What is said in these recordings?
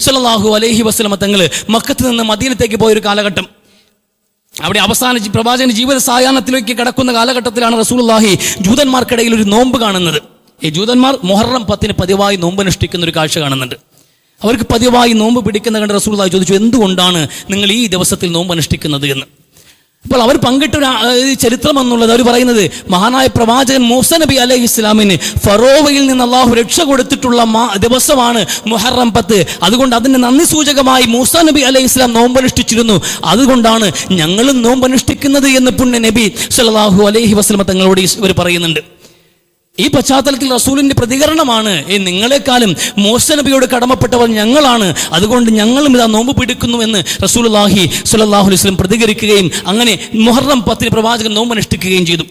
സല്ലല്ലാഹു അലഹി വസ്ലമ തങ്ങൾ മക്കത്ത് നിന്ന് മദീനത്തേക്ക് പോയൊരു കാലഘട്ടം. അവിടെ അവസാന പ്രവാചകന്റെ ജീവിത സായാഹ്നത്തിലേക്ക് കടക്കുന്ന കാലഘട്ടത്തിലാണ് റസൂലുള്ളാഹി ജൂതന്മാർക്കിടയിൽ ഒരു നോമ്പ് കാണുന്നത്. ഈ ജൂതന്മാർ മൊഹറം പത്തിന് പതിവായി നോമ്പ് അനുഷ്ഠിക്കുന്ന ഒരു കാഴ്ച കാണുന്നുണ്ട്. അവർക്ക് പതിവായി നോമ്പ് പിടിക്കുന്ന കണ്ട് റസൂലുള്ളാഹി ചോദിച്ചു എന്തുകൊണ്ടാണ് നിങ്ങൾ ഈ ദിവസത്തിൽ നോമ്പ് അനുഷ്ഠിക്കുന്നത്? എന്ന്. അപ്പോൾ അവർ പങ്കിട്ട ചരിത്രം എന്നുള്ളത് അവർ പറയുന്നത് മഹാനായ പ്രവാചകൻ മൂസ നബി അലൈഹി ഇസ്ലാമിന് ഫറോവയിൽ നിന്ന് അള്ളാഹു രക്ഷ കൊടുത്തിട്ടുള്ള ദിവസമാണ് മുഹറം പത്ത്. അതുകൊണ്ട് അതിന് നന്ദി സൂചകമായി മൂസ നബി അലൈഹി ഇസ്ലാം നോമ്പനുഷ്ഠിച്ചിരുന്നു. അതുകൊണ്ടാണ് ഞങ്ങളും നോമ്പനുഷ്ഠിക്കുന്നത് എന്ന് പുണ്യ നബി സല്ലല്ലാഹു അലൈഹി വസ്ലമ തങ്ങളോട് ഇവർ പറയുന്നുണ്ട്. ഈ പശ്ചാത്തലത്തിൽ റസൂലിന്റെ പ്രതികരണമാണ്. ഈ നിങ്ങളെക്കാളും മോശ നബിയോട് കടമപ്പെട്ടവർ ഞങ്ങളാണ്. അതുകൊണ്ട് ഞങ്ങളും ഇതാ നോമ്പ് പിടിക്കുന്നു എന്ന് റസൂലുള്ളാഹി സ്വല്ലല്ലാഹു അലൈഹി വസല്ലം പ്രതികരിക്കുകയും അങ്ങനെ മുഹറം പത്തിന് പ്രവാചകൻ നോമ്പ് അനുഷ്ഠിക്കുകയും ചെയ്തു.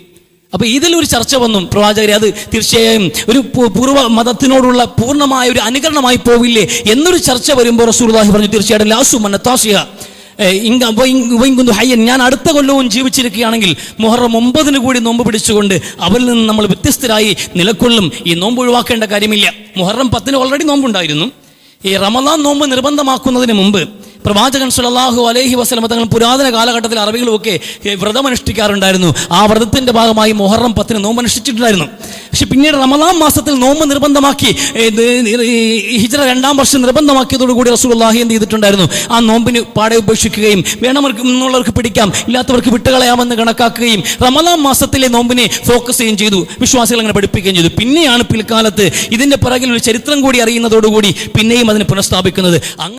അപ്പൊ ഇതിലൊരു ചർച്ച വന്നു. പ്രവാചകരെ അത് തീർച്ചയായും ഒരു പൂർവ മതത്തിനോടുള്ള പൂർണമായ ഒരു അനുകരണമായി പോവില്ലേ എന്നൊരു ചർച്ച വരുമ്പോൾ റസൂലുള്ളാഹി പറഞ്ഞു തീർച്ചയായിട്ടും ലാസു മന്നത്താസിയ ഞാൻ അടുത്ത കൊല്ലവും ജീവിച്ചിരിക്കുകയാണെങ്കിൽ മുഹറം ഒമ്പതിന് കൂടി നോമ്പ് പിടിച്ചുകൊണ്ട് അവരിൽ നിന്ന് നമ്മൾ വ്യത്യസ്തരായി നിലക്കൊള്ളും. ഈ നോമ്പ് ഒഴിവാക്കേണ്ട കാര്യമില്ല. മുഹറം പത്തിന് ഓൾറെഡി നോമ്പുണ്ടായിരുന്നു. ഈ റമദാൻ നോമ്പ് നിർബന്ധമാക്കുന്നതിന് മുമ്പ് പ്രവാചകൻ സുലല്ലാഹു അലൈഹി വസ്ലമ തങ്ങൾ പുരാതന കാലഘട്ടത്തിൽ അറബികളുമൊക്കെ വ്രതമനുഷ്ഠിക്കാറുണ്ടായിരുന്നു. ആ വ്രതത്തിന്റെ ഭാഗമായി മുഹറം പത്തിന് നോമ്പ് അനുഷ്ഠിച്ചിട്ടുണ്ടായിരുന്നു പക്ഷെ പിന്നീട് റമദാൻ മാസത്തിൽ നോമ്പ് നിർബന്ധമാക്കി ഹിജറ രണ്ടാം വർഷം നിർബന്ധമാക്കിയതോടുകൂടി റസൂലുള്ളാഹി എന്ത് ചെയ്തിട്ടുണ്ടായിരുന്നു? ആ നോമ്പിന് പാടെ ഉപേക്ഷിക്കുകയും വേണവർക്ക് എന്നുള്ളവർക്ക് പിടിക്കാം ഇല്ലാത്തവർക്ക് വിട്ടുകളയാമെന്ന് കണക്കാക്കുകയും റമദാൻ മാസത്തിലെ നോമ്പിനെ ഫോക്കസ് ചെയ്യുകയും ചെയ്തു വിശ്വാസികൾ അങ്ങനെ പഠിപ്പിക്കുകയും ചെയ്തു. പിന്നെയാണ് പിൽക്കാലത്ത് ഇതിന്റെ പിറകിൽ ഒരു ചരിത്രം കൂടി അറിയുന്നതോടുകൂടി പിന്നെയും അതിനെ പുനഃസ്ഥാപിക്കുന്നത്.